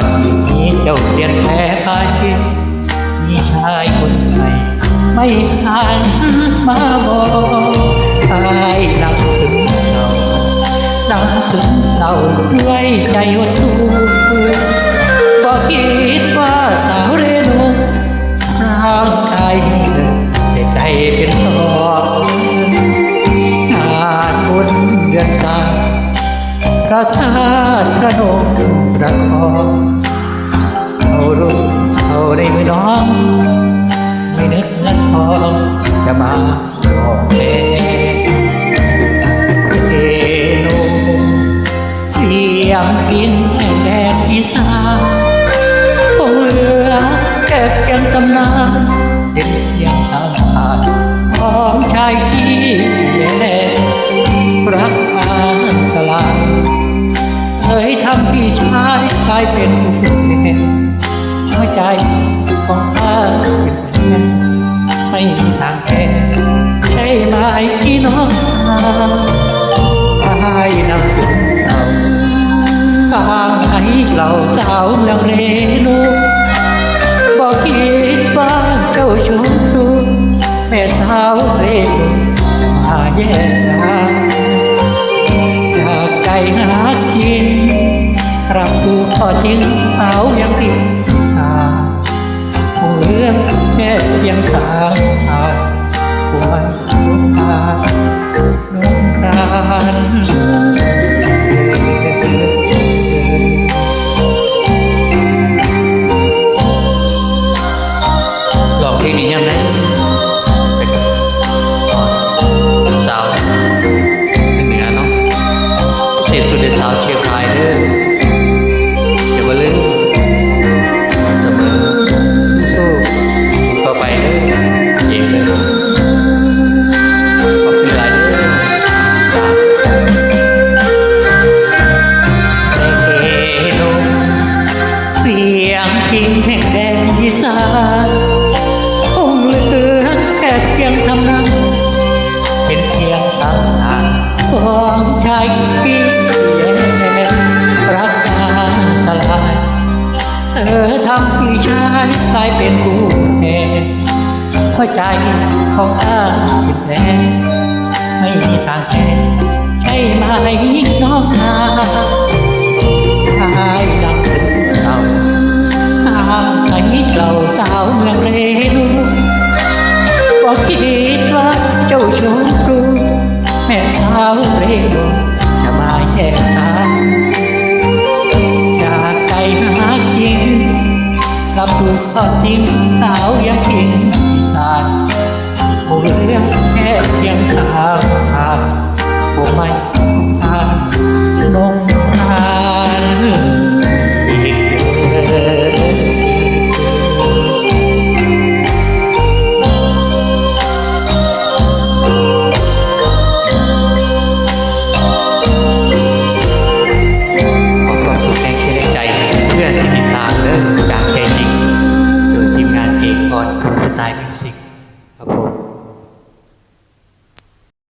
บันนี้เจ้าเปลี่ยนแปลไปมีชายคนใหม่ไม่หันมาบอกอายนับถึงเรานับถึงเราด้วยใจอดทูบอกคิดว่าสาวเร พระธาตุพระนมประคองเอารุ่นเอาในมือน้อง ไม่นึกเงินทองจะมาหลอกแม่เอโนเสียงพินแห่งแดนอีสานคงเหลือแค่เพียงตำนานเป็นเพียงทางผ่านของชายที่ายเป็นผู้เป็นหัวใจของข้าเป็นแผลไม่มีทางแก้ใช่ไหมพี่น้องตายนำสุดเราข้างไหนเราสาวเมืองเรนูบอกคิดว่าเจ้าชมดูแม่สาวเรนูมาแย่ รับดูพอจริงสาวยังติดตาคงเลื่องแค่เพียงขางขาว ของชายที่แย่รักทาสลายเธอทำพี่ชายกลายเป็นผู้แพ้หัวใจของข้าผิดแล้วไม่มีทางแก้ใช่ไหมน้องนาชายดังถึงเราทางไหนเราสาวเมืองเราเรโนจะมาแยกทางจากใจหากินกลับถูกทอดทิ้งสาวยัง